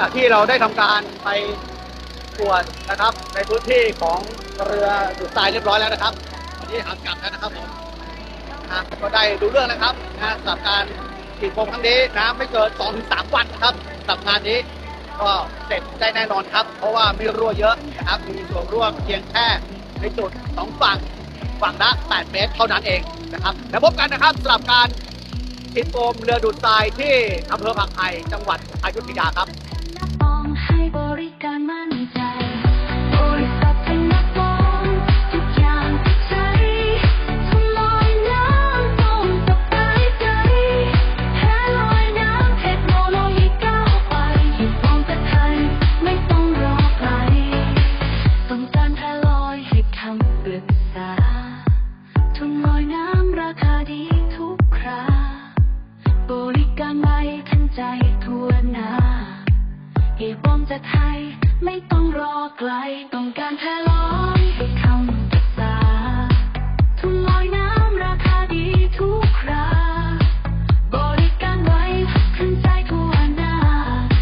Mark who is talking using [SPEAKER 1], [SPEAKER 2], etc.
[SPEAKER 1] จากที่เราได้ทำการไปตรวจนะครับ ในพื้นที่ของเรือดูดทรายเรียบร้อยแล้วนะครับวันนี้หันกลับแล้วนะครับผมนะก็ได้ดูเรื่องนะครับนะสำหรับการฉีดโฟมครั้งนี้น้ำไม่เกิน2-3ถึงวันนะครับสำหรับงานนี้ก็เสร็จได้แน่นอนครับ เพราะว่าไม่รั่วเยอะนะครับมีส่วนร่วมเพียงแค่ในจุดสองฝั่งฝั่งละ 8 เมตรเท่านั้นเองนะครับแล้วพบกันนะครับสำหรับการติดโฟมเรือดูดทรายที่อำเภอผักไห่จังหวัดอยุธยาครับ
[SPEAKER 2] ให้บริการมั่นใจ บริษัทเป็นนักมองทุกอย่างที่ใช้ทำลอยน้ำต้องสบายใจแพ้ลอยน้ำเทคโนโลยีก้าวไปหยิบมองแต่ไทยไม่ต้องรอใครต้องการแพ้ลอยให้คำปรึกษา ทุนลอยน้ำราคาดีทุกครา บริการไวทันใจ ป้อมจะไทย ไม่ต้องรอไกล ต้องการเธอ